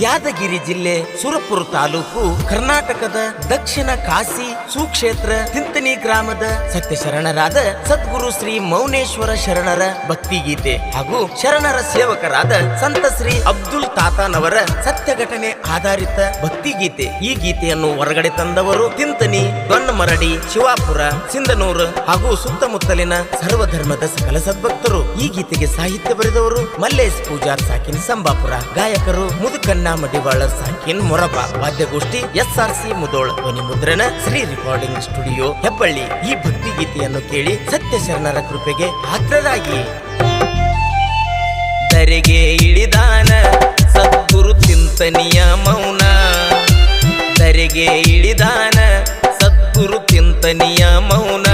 ಯಾದಗಿರಿ ಜಿಲ್ಲೆ ಸುರಪುರ ತಾಲೂಕು ಕರ್ನಾಟಕದ ದಕ್ಷಿಣ ಕಾಶಿ ಸುಕ್ಷೇತ್ರ ತಿಂತನಿ ಗ್ರಾಮದ ಸತ್ಯ ಶರಣರಾದ ಸದ್ಗುರು ಶ್ರೀ ಮೌನೇಶ್ವರ ಶರಣರ ಭಕ್ತಿಗೀತೆ ಹಾಗೂ ಶರಣರ ಸೇವಕರಾದ ಸಂತ ಶ್ರೀ ಅಬ್ದುಲ್ ತಾತಾನವರ ಸತ್ಯ ಘಟನೆ ಆಧಾರಿತ ಭಕ್ತಿಗೀತೆ ಈ ಗೀತೆಯನ್ನು ಹೊರಗಡೆ ತಂದವರು ತಿಂತನಿ ಬನ್ನಮರಡಿ ಶಿವಾಪುರ, ಸಿಂಧನೂರು ಹಾಗೂ ಸುತ್ತಮುತ್ತಲಿನ ಸರ್ವಧರ್ಮದ ಸಕಲ ಸದ್ಭಕ್ತರು ಈ ಗೀತೆಗೆ ಸಾಹಿತ್ಯ ಬರೆದವರು ಮಲ್ಲೇಶ್ ಪೂಜಾರ್ ಸಾಕಿನ್ ಸಂಬಾಪುರ ಗಾಯಕರು ಮುದುಕನ್ನ ಮಡಿವಾಳರ್ ಸಾಕಿನ್ ಮೊರಬ, ವಾದ್ಯಗೋಷ್ಠಿ ಎಸ್ ಆರ್ ಸಿ ಮುದೋಳ್ ಧ್ವನಿ ಮುದ್ರಣ, ಶ್ರೀ ರೆಕಾರ್ಡಿಂಗ್ ಸ್ಟುಡಿಯೋ ಹೆಬ್ಬಳ್ಳಿ. ಈ ಭಕ್ತಿ ಗೀತೆಯನ್ನು ಕೇಳಿ ಸತ್ಯ ಶರಣರ ಕೃಪೆಗೆ ಪಾತ್ರರಾಗಿ. ಧರೆಗೆ ಇಳಿದಾನ, ಸದ್ಗುರು ಚಿಂತನೆಯ ಮೌನ. ಧರೆಗೆ ಇಳಿದಾನ, ಸದ್ಗುರು ಚಿಂತನೆಯ ಮೌನ.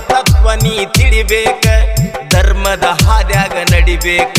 ತತ್ವ ನೀ ತಿಳಿಬೇಕ ಧರ್ಮದ ಹಾದ್ಯಾಗ ನಡಿಬೇಕ?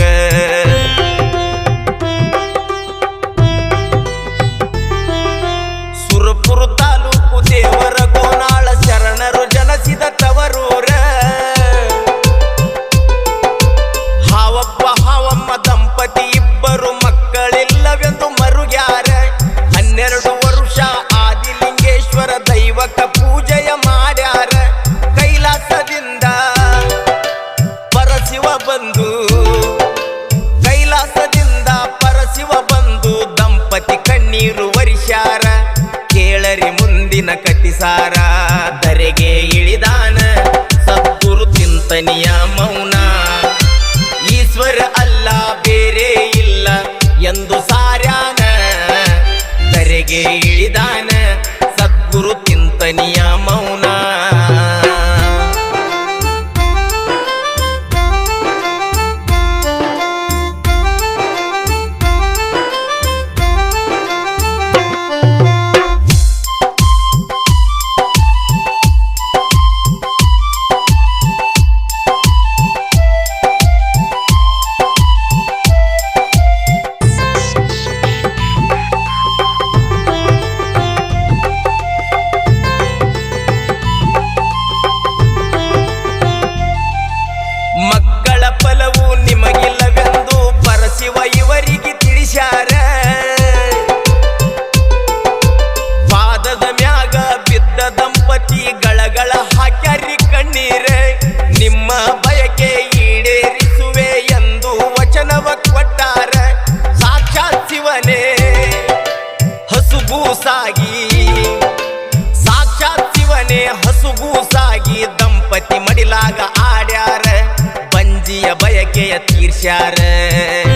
griciară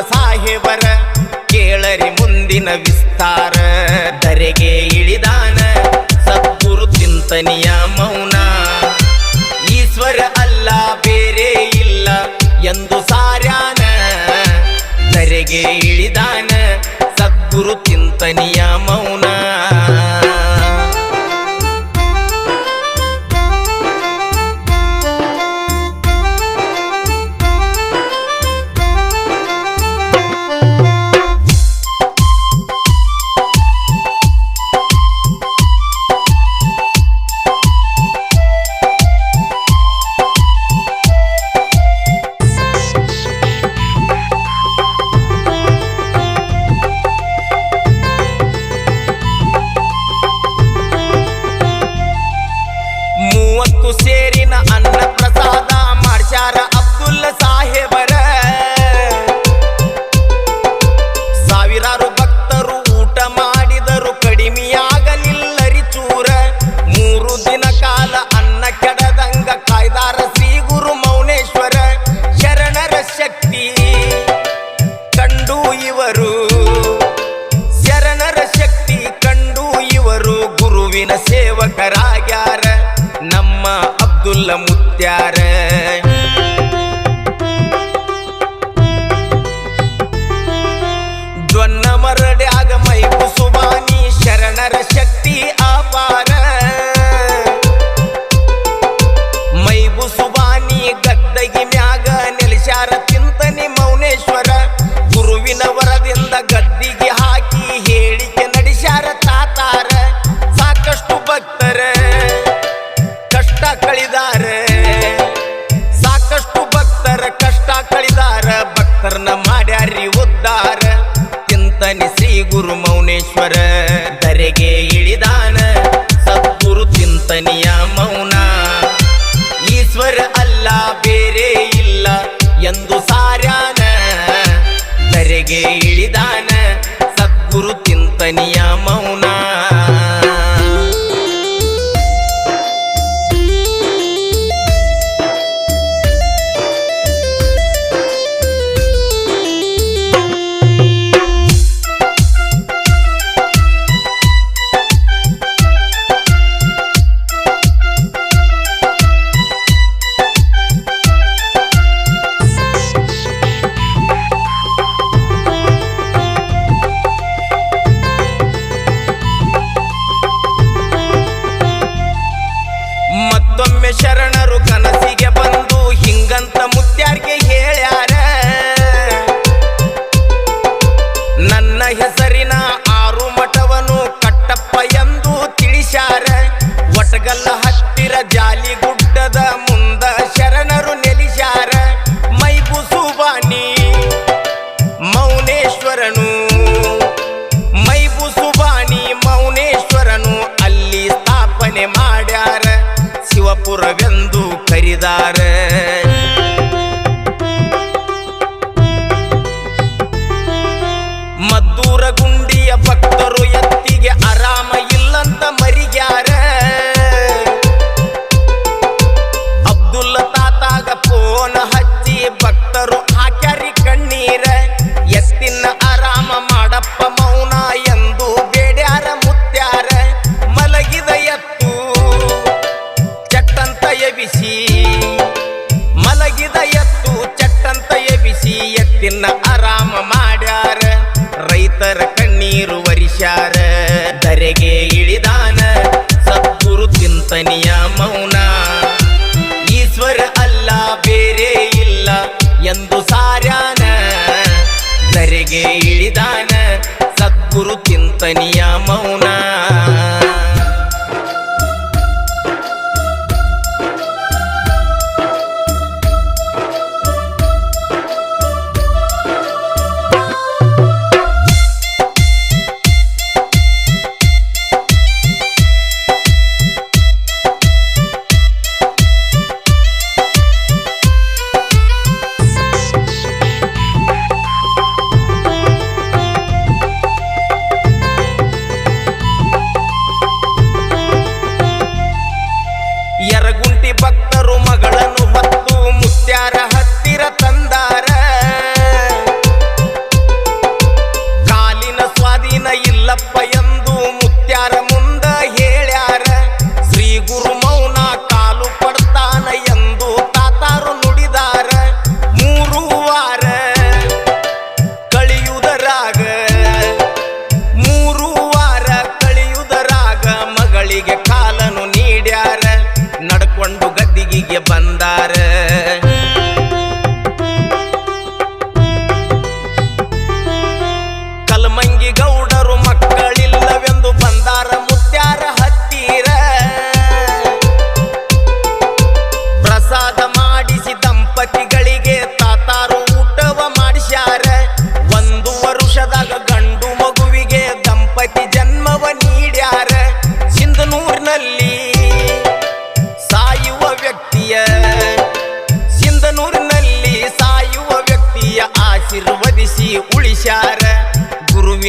ಸಾಹೇಬರ, ಕೇಳರಿ ಮುಂದಿನ ವಿಸ್ತಾರ. ಧರೆಗೆ ಇಳಿದಾನ, ಸದ್ಗುರು ಚಿಂತನೆಯ ಮೌನ. ಈಶ್ವರ ಅಲ್ಲ, ಬೇರೆ ಇಲ್ಲ ಎಂದು ಸಾರ್ಯಾನ. ಧರೆಗೆ ಇಳಿದಾನ, ಸದ್ಗುರು ಚಿಂತನೆಯ ಮೌನ.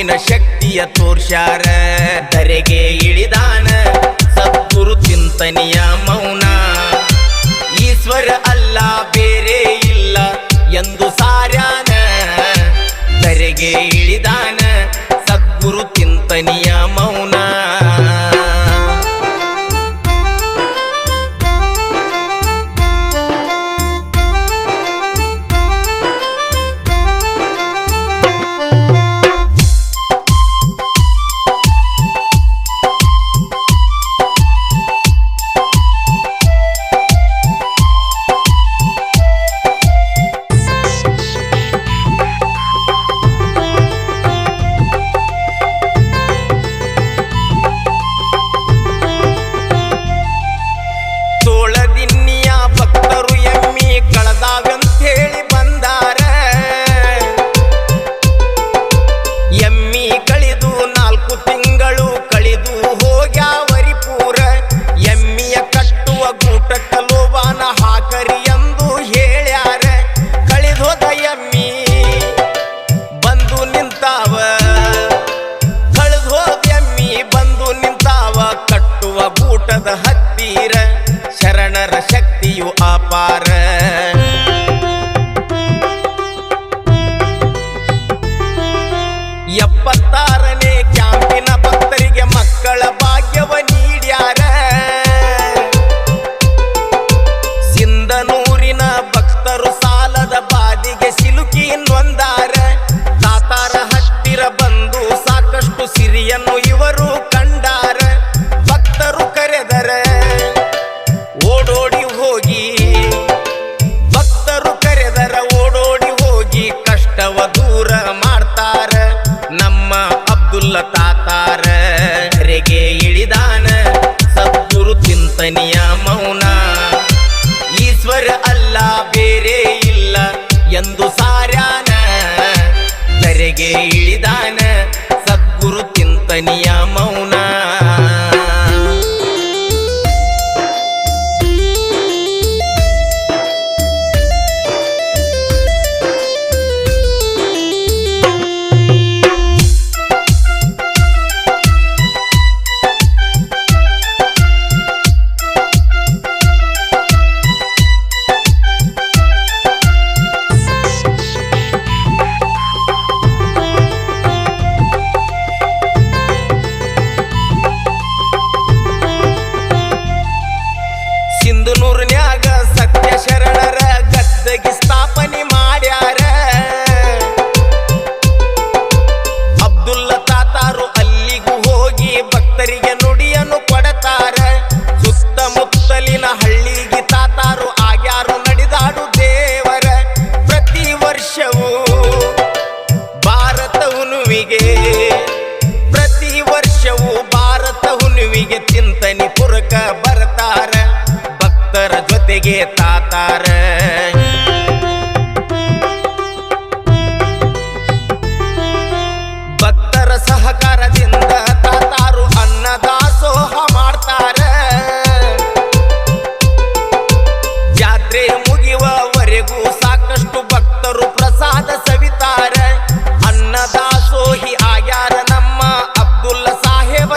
ಗುರುವಿನ ಶಕ್ತಿಯ ತೋರ್ಶಾರ ಧರೆಗೆ ಇಳಿದಾನ, ಸದ್ಗುರು ಚಿಂತನೆಯ ಮೌನ. ಈಶ್ವರ ಅಲ್ಲ, ಬೇರೆ ಇಲ್ಲ ಎಂದು ಸಾರ್ಯಾನ. ಧರೆಗೆ ಇಳಿದಾನ, ಸದ್ಗುರು ಚಿಂತನೆಯ ಮೌನ.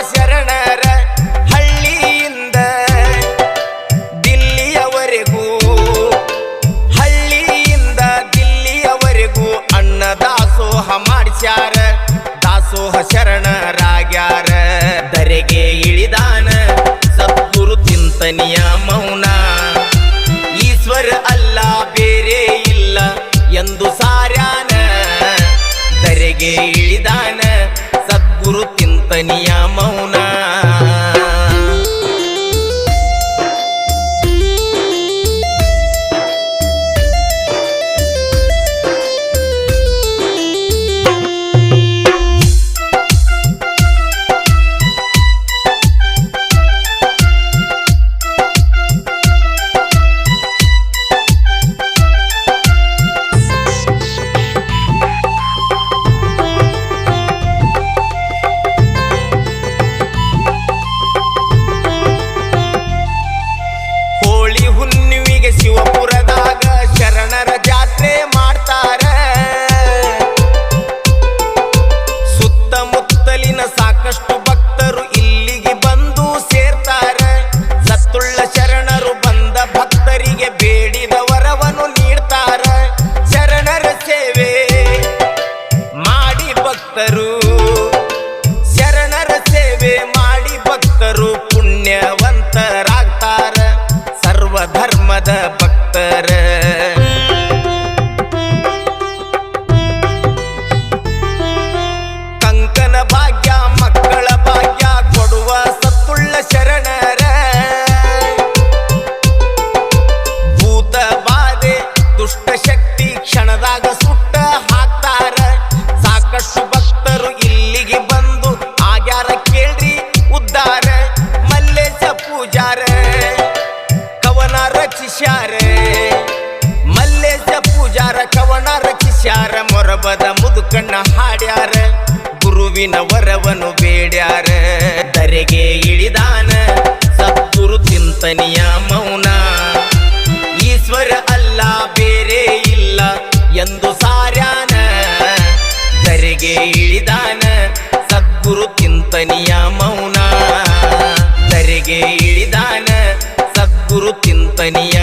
i said i'm ಬಡವರ ಮುದುಕಣ್ಣ ಹಾಡ್ಯಾರ, ಗುರುವಿನ ವರವನು ಬೇಡ್ಯಾರ. ತರೆಗೆ ಇಳಿದಾನ ಸತ್ಪುರು ಚಿಂತನೆಯ ಮೌನ. ಈಶ್ವರ ಅಲ್ಲ, ಬೇರೆ ಇಲ್ಲ ಎಂದು ಸಾರ್ಯಾನ. ತರೆಗೆ ಇಳಿದಾನ, ಸದ್ಗುರು ಚಿಂತನೆಯ ಮೌನ. ತರೆಗೆ ಇಳಿದಾನ, ಸದ್ಗುರು ಚಿಂತನೆಯ